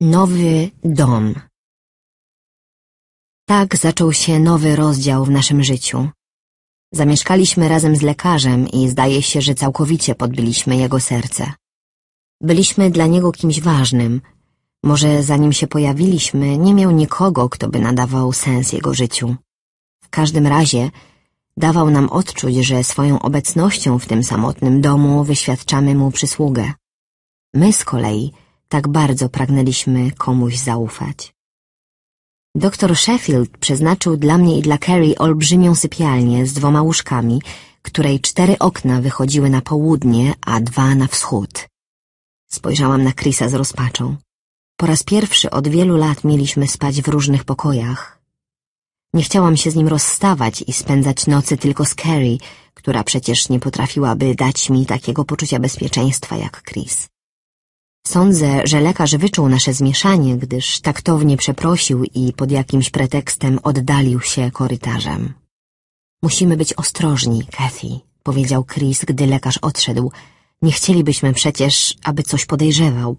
Nowy dom Tak zaczął się nowy rozdział w naszym życiu. Zamieszkaliśmy razem z lekarzem i zdaje się, że całkowicie podbyliśmy jego serce. Byliśmy dla niego kimś ważnym. Może zanim się pojawiliśmy, nie miał nikogo, kto by nadawał sens jego życiu. W każdym razie dawał nam odczuć, że swoją obecnością w tym samotnym domu wyświadczamy mu przysługę. My z kolei tak bardzo pragnęliśmy komuś zaufać. Doktor Sheffield przeznaczył dla mnie i dla Carrie olbrzymią sypialnię z dwoma łóżkami, której cztery okna wychodziły na południe, a dwa na wschód. Spojrzałam na Chrisa z rozpaczą. Po raz pierwszy od wielu lat mieliśmy spać w różnych pokojach. Nie chciałam się z nim rozstawać i spędzać nocy tylko z Carrie, która przecież nie potrafiłaby dać mi takiego poczucia bezpieczeństwa jak Chris. Sądzę, że lekarz wyczuł nasze zmieszanie, gdyż taktownie przeprosił i pod jakimś pretekstem oddalił się korytarzem. Musimy być ostrożni, Kathy, powiedział Chris, gdy lekarz odszedł. Nie chcielibyśmy przecież, aby coś podejrzewał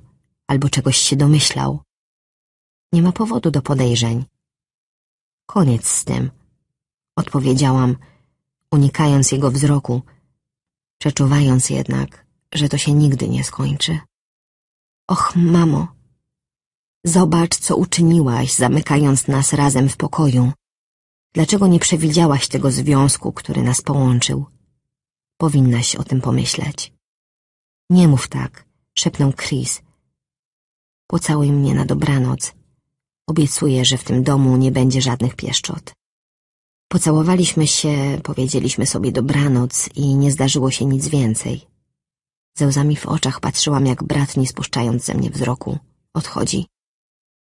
albo czegoś się domyślał. Nie ma powodu do podejrzeń. Koniec z tym, odpowiedziałam, unikając jego wzroku, przeczuwając jednak, że to się nigdy nie skończy. Och, mamo, zobacz, co uczyniłaś, zamykając nas razem w pokoju. Dlaczego nie przewidziałaś tego związku, który nas połączył? Powinnaś o tym pomyśleć. Nie mów tak, szepnął Chris. Pocałuj mnie na dobranoc. Obiecuję, że w tym domu nie będzie żadnych pieszczot. Pocałowaliśmy się, powiedzieliśmy sobie dobranoc i nie zdarzyło się nic więcej. Ze łzami w oczach patrzyłam, jak brat, nie spuszczając ze mnie wzroku, odchodzi.